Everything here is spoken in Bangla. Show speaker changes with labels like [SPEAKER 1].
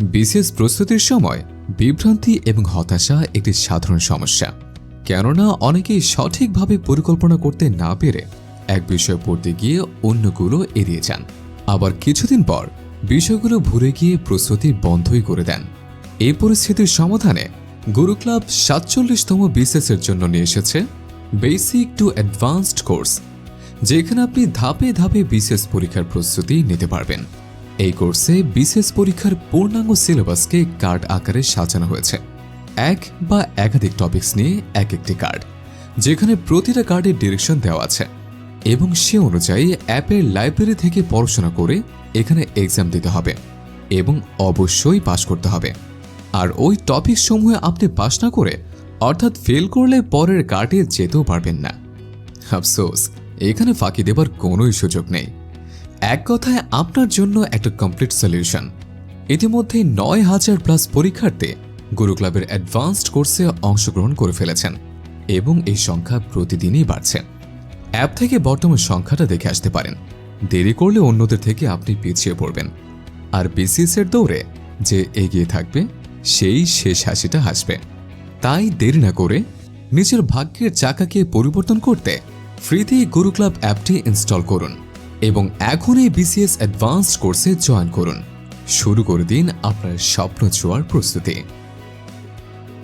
[SPEAKER 1] বিসিএস প্রস্তুতির সময় বিভ্রান্তি এবং হতাশা একটি সাধারণ সমস্যা। কেননা অনেকেই সঠিকভাবে পরিকল্পনা করতে না পেরে এক বিষয় পড়তে গিয়ে অন্যগুলো এড়িয়ে যান। আবার কিছুদিন পর বিষয়গুলো ভুলে গিয়ে প্রস্তুতি বন্ধই করে দেন। এই পরিস্থিতির সমাধানে গুরু ক্লাব সাতচল্লিশতম বিসিএস এর জন্য নিয়ে এসেছে বেসিক টু অ্যাডভান্সড কোর্স, যেখানে আপনি ধাপে ধাপে বিসিএস পরীক্ষার প্রস্তুতি নিতে পারবেন। এই কোর্সে বিশেষ পরীক্ষার পূর্ণাঙ্গ সিলেবাসকে কার্ড আকারে সাজানো হয়েছে। এক বা একাধিক টপিকস নিয়ে এক একটি কার্ড, যেখানে প্রতিটা কার্ডের ডিরেকশন দেওয়া আছে এবং সে অনুযায়ী অ্যাপের লাইব্রেরি থেকে পড়াশোনা করে এখানে এক্সাম দিতে হবে এবং অবশ্যই পাশ করতে হবে। আর ওই টপিক সমূহে আপনি পাশ না করে অর্থাৎ ফেল করলে পরের কার্ডে যেতেও পারবেন না। আফসোস, এখানে ফাঁকি দেবার কোনোই সুযোগ নেই। এক কথায় আপনার জন্য একটা কমপ্লিট সলিউশন ইতিমধ্যে নয় হাজার প্লাস পরীক্ষার্থী গুরু ক্লাবের অ্যাডভান্সড কোর্সে অংশগ্রহণ করে ফেলেছেন এবং এই সংখ্যা প্রতিদিনই বাড়ছে। অ্যাপ থেকে বর্তমান সংখ্যাটা দেখে আসতে পারেন। দেরি করলে অন্যদের থেকে আপনি পিছিয়ে পড়বেন। আর বিসিএস এর দৌড়ে যে এগিয়ে থাকবে, সেই শেষ হাসিটা হাসবে। তাই দেরি না করে নিজের ভাগ্যের চাকাকে পরিবর্তন করতে ফ্রিতেই গুরু ক্লাব অ্যাপটি ইনস্টল করুন। এবং এখনই বিসিএস অ্যাডভান্সড কোর্সে জয়েন করুন। শুরু করে দিন আপনার স্বপ্ন ছোঁয়ার প্রস্তুতি।